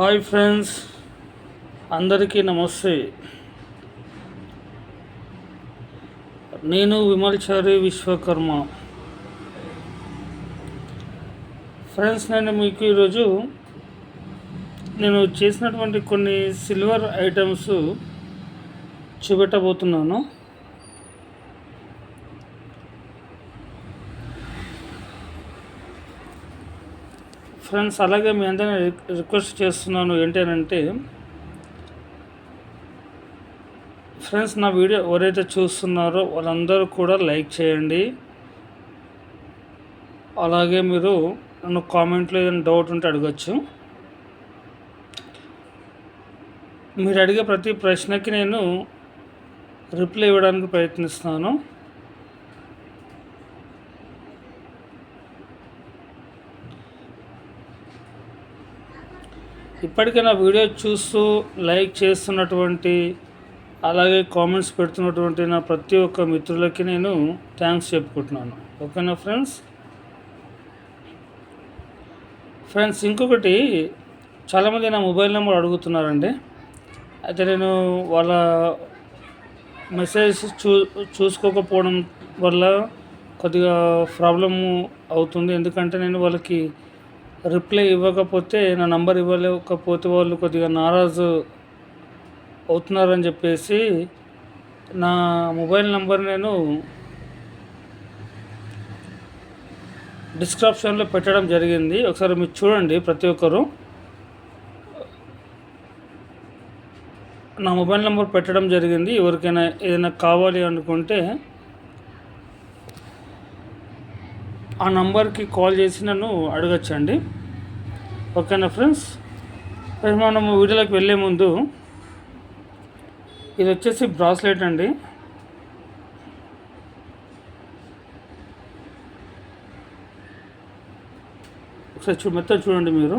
Hi friends అందరికీ నమస్తే. నేను విమల్చారి విశ్వకర్మ. ఫ్రెండ్స్ నేను మీకు ఈరోజు నేను చేసినటువంటి కొన్ని సిల్వర్ ఐటమ్స్ చూపెట్టబోతున్నాను. ఫ్రెండ్స్ అలాగే మీ అందరినీ రిక్వెస్ట్ చేస్తున్నాను ఏంటంటే ఫ్రెండ్స్ నా వీడియో ఎవరైతే చూస్తున్నారో వాళ్ళందరూ కూడా లైక్ చేయండి. అలాగే మీరు నన్ను కామెంట్లో ఏదైనా డౌట్ ఉంటే అడగచ్చు. మీరు అడిగే ప్రతి ప్రశ్నకి నేను రిప్లై ఇవ్వడానికి ప్రయత్నిస్తాను. ఇప్పటికే నా వీడియో చూస్తూ లైక్ చేస్తున్నటువంటి అలాగే కామెంట్స్ పెడుతున్నటువంటి నా ప్రతి ఒక్క మిత్రులకి నేను థ్యాంక్స్ చెప్పుకుంటున్నాను. ఓకేనా ఫ్రెండ్స్? ఫ్రెండ్స్ ఇంకొకటి చాలామంది నా మొబైల్ నెంబర్ అడుగుతున్నారండి. అయితే నేను వాళ్ళ మెసేజ్ చూ చూసుకోకపోవడం వల్ల కొద్దిగా ప్రాబ్లము అవుతుంది. ఎందుకంటే నేను వాళ్ళకి రిప్లై ఇవ్వకపోతే నా నంబర్ ఇవ్వలేకపోతే వాళ్ళు కొద్దిగా నారాజు అవుతున్నారని చెప్పేసి నా మొబైల్ నంబర్ నేను డిస్క్రిప్షన్లో పెట్టడం జరిగింది. ఒకసారి మీరు చూడండి ప్రతి ఒక్కరు. నా మొబైల్ నెంబర్ పెట్టడం జరిగింది. ఎవరికైనా ఏదైనా కావాలి అనుకుంటే ఆ నంబర్కి కాల్ చేసి నన్ను అడగచ్చండి. ఓకేనా ఫ్రెండ్స్? ఫ్రెండ్స్ మనం వీడియోలోకి వెళ్ళే ముందు ఇది వచ్చేసి బ్రాస్లెట్ అండి. ఒకసారి చూ మెత్త చూడండి మీరు.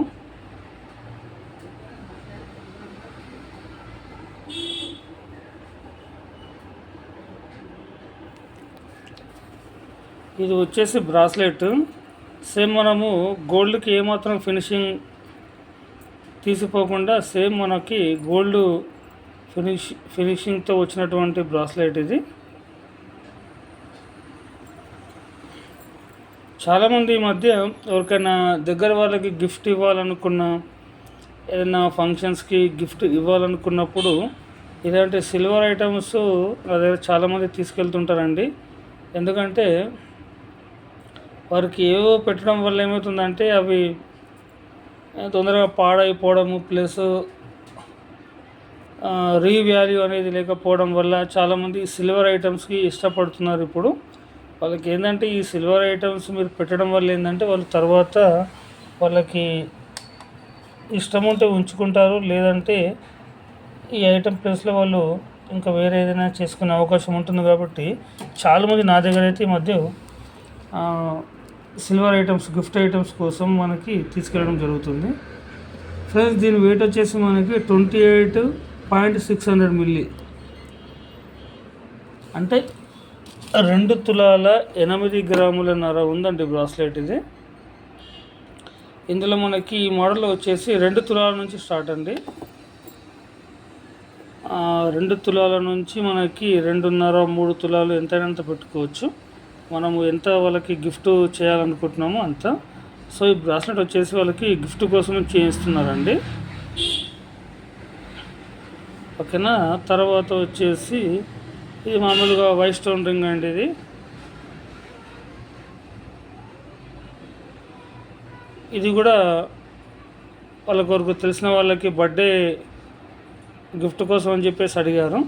ఇది వచ్చేసి బ్రాస్లెట్. సేమ్ మనము గోల్డ్కి ఏమాత్రం ఫినిషింగ్ తీసిపోకుండా సేమ్ మనకి గోల్డ్ ఫినిష్ ఫినిషింగ్తో వచ్చినటువంటి బ్రాస్లెట్ ఇది. చాలామంది ఈ మధ్య ఎవరికైనా దగ్గర వాళ్ళకి గిఫ్ట్ ఇవ్వాలనుకున్న ఏదైనా ఫంక్షన్స్కి గిఫ్ట్ ఇవ్వాలనుకున్నప్పుడు ఇలాంటి సిల్వర్ ఐటమ్స్ నా దగ్గర చాలామంది తీసుకెళ్తుంటారండి. ఎందుకంటే వారికి ఏవో పెట్టడం వల్ల ఏమవుతుందంటే అవి తొందరగా పాడైపోవడము ప్లస్ రీవాల్యూ అనేది లేకపోవడం వల్ల చాలామంది సిల్వర్ ఐటమ్స్కి ఇష్టపడుతున్నారు ఇప్పుడు. వాళ్ళకి ఏంటంటే ఈ సిల్వర్ ఐటమ్స్ మీరు పెట్టడం వల్ల ఏంటంటే వాళ్ళు తర్వాత వాళ్ళకి ఇష్టం ఉంటే ఉంచుకుంటారు లేదంటే ఈ ఐటమ్ ప్లేస్లో వాళ్ళు ఇంకా వేరే ఏదైనా చేసుకునే అవకాశం ఉంటుంది కాబట్టి చాలామంది నా దగ్గర అయితే ఈ మధ్య సిల్వర్ ఐటమ్స్ గిఫ్ట్ ఐటమ్స్ కోసం మనకి తీసుకెళ్ళడం జరుగుతుంది. ఫ్రెండ్స్ దీని వెయిట్ వచ్చేసి మనకి twenty eight point six hundred milli అంటే రెండు తులాల ఎనిమిది గ్రాముల నర ఉందండి బ్రాస్లెట్ ఇది. ఇందులో మనకి ఈ మోడల్ వచ్చేసి రెండు తులాల నుంచి స్టార్ట్ అండి. రెండు తులాల నుంచి మనకి రెండున్నర మూడు తులాలు ఎంతైనా పెట్టుకోవచ్చు. మనము ఎంత వాళ్ళకి గిఫ్ట్ చేయాలనుకుంటున్నామో అంత. సో ఈ బ్రాస్లెట్ వచ్చేసి వాళ్ళకి గిఫ్ట్ కోసం చేయిస్తున్నారండి. ఓకేనా? తర్వాత వచ్చేసి ఇది మామూలుగా వైట్ స్టోన్ రింగ్ అండి ఇది. ఇది కూడా వాళ్ళ కొరకు తెలిసిన వాళ్ళకి బర్త్డే గిఫ్ట్ కోసం అని చెప్పేసి అడిగారు.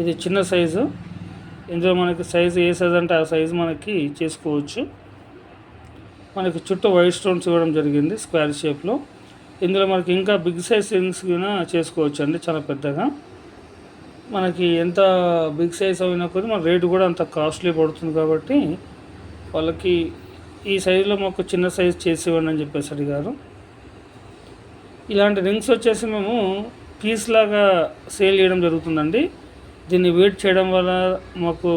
ఇది చిన్న సైజు. ఇందులో మనకి సైజు ఏ సైజ్ అంటే ఆ సైజు మనకి చేసుకోవచ్చు. మనకి చుట్టూ వైట్ స్టోన్స్ ఇవ్వడం జరిగింది స్క్వేర్ షేప్లో ఇందులో మనకి ఇంకా బిగ్ సైజ్ రింగ్స్ కూడా చేసుకోవచ్చు అండి చాలా పెద్దగా. మనకి ఎంత బిగ్ సైజ్ అయినా కొద్ది మన రేటు కూడా అంత కాస్ట్లీ పడుతుంది కాబట్టి వాళ్ళకి ఈ సైజులో మాకు చిన్న సైజ్ చేసి ఇవ్వండి అని చెప్పేసి అడిగారు. ఇలాంటి రింగ్స్ వచ్చేసి మేము పీస్ లాగా సేల్ చేయడం జరుగుతుందండి. దీన్ని వెయిట్ చేయడం వల్ల మాకు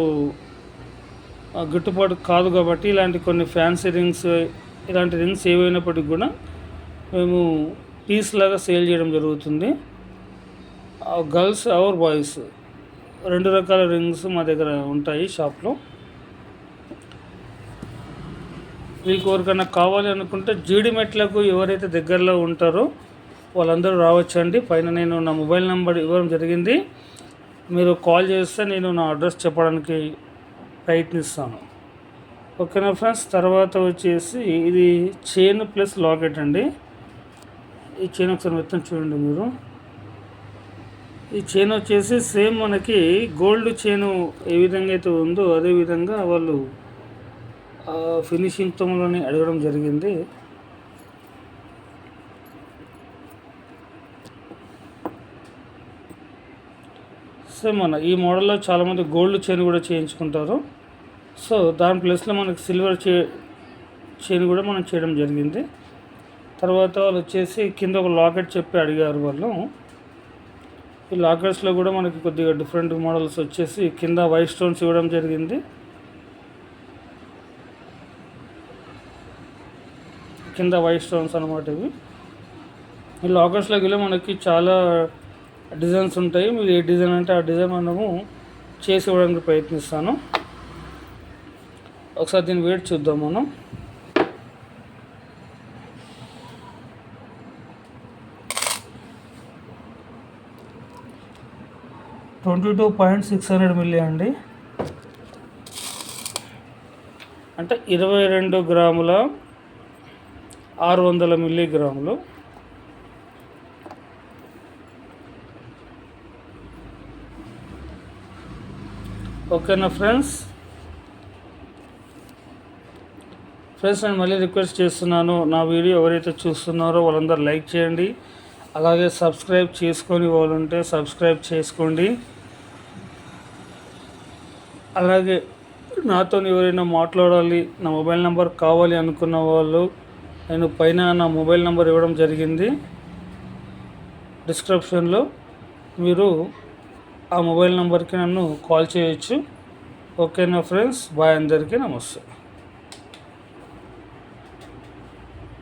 ఆ, గిట్టుబాటు కాదు కాబట్టి ఇలాంటి కొన్ని ఫ్యాన్సీ రింగ్స్ ఇలాంటి రింగ్స్ ఏవైనప్పటికీ కూడా మేము పీస్ లాగా సేల్ చేయడం జరుగుతుంది. గర్ల్స్ అవర్ బాయ్స్ రెండు రకాల రింగ్స్ మా దగ్గర ఉంటాయి షాప్లో మీకు ఎవరికైనా కావాలి అనుకుంటే జీడిమెట్లకు ఎవరైతే దగ్గరలో ఉంటారో వాళ్ళందరూ రావచ్చండి. పైన నేను నా మొబైల్ నెంబర్ ఇవ్వడం జరిగింది. మీరు కాల్ చేస్తే నేను నా అడ్రస్ చెప్పడానికి ప్రయత్నిస్తాను. ఓకేనా ఫ్రెండ్స్? తర్వాత వచ్చేసి ఇది చైన్ ప్లస్ లాకెట్ అండి. ఈ చైన్ ఒకసారి మొత్తం చూడండి మీరు. ఈ చైన్ వచ్చేసి సేమ్ మనకి గోల్డ్ చైన్ ఏ విధంగా అయితే ఉందో అదే విధంగా వాళ్ళు ఫినిషింగ్తోని అడగడం జరిగింది. సేమ్ మన ఈ మోడల్లో చాలామంది గోల్డ్ చైన్ కూడా చేయించుకుంటారు. సో దాని ప్లేస్లో మనకి సిల్వర్ చే చైన్ కూడా మనం చేయడం జరిగింది. తర్వాత వాళ్ళు వచ్చేసి కింద ఒక లాకెట్ చెప్పి అడిగారు వాళ్ళు. ఈ లాకెట్స్లో కూడా మనకి కొద్దిగా డిఫరెంట్ మోడల్స్ వచ్చేసి కింద వైట్ స్టోన్స్ ఇవ్వడం జరిగింది. కింద వైట్ స్టోన్స్ అనమాట ఇవి. ఈ లాకర్స్లోకి వెళ్ళి మనకి చాలా డిజైన్స్ ఉంటాయి. మీరు ఏ డిజైన్ అంటే ఆ డిజైన్ మనము చేసి ఇవ్వడానికి ప్రయత్నిస్తాను. ఒకసారి దీన్ని వెయిట్ చూద్దాం మనం. Twenty two point six hundred milli అండి. అంటే ఇరవై రెండు గ్రాముల ఆరు వందల మిల్లీగ్రాములు ఓకేనా ఫ్రెండ్స్? ఫ్రెండ్స్ నేను మళ్ళీ రిక్వెస్ట్ చేస్తున్నాను నా వీడియో ఎవరైతే చూస్తున్నారో వాళ్ళందరూ లైక్ చేయండి అలాగే సబ్స్క్రైబ్ చేసుకొని వాళ్ళు ఉంటే సబ్స్క్రైబ్ చేసుకోండి. అలాగే నాతో ఎవరైనా మాట్లాడాలి నా మొబైల్ నెంబర్ కావాలి అనుకున్న వాళ్ళు నేను పైన నా మొబైల్ నెంబర్ ఇవ్వడం జరిగింది. డిస్క్రిప్షన్లో మీరు ఆ మొబైల్ నెంబర్కి నన్ను కాల్ చేయొచ్చు. ఓకేనా ఫ్రెండ్స్? బాయ్ అందరికీ నమస్తే.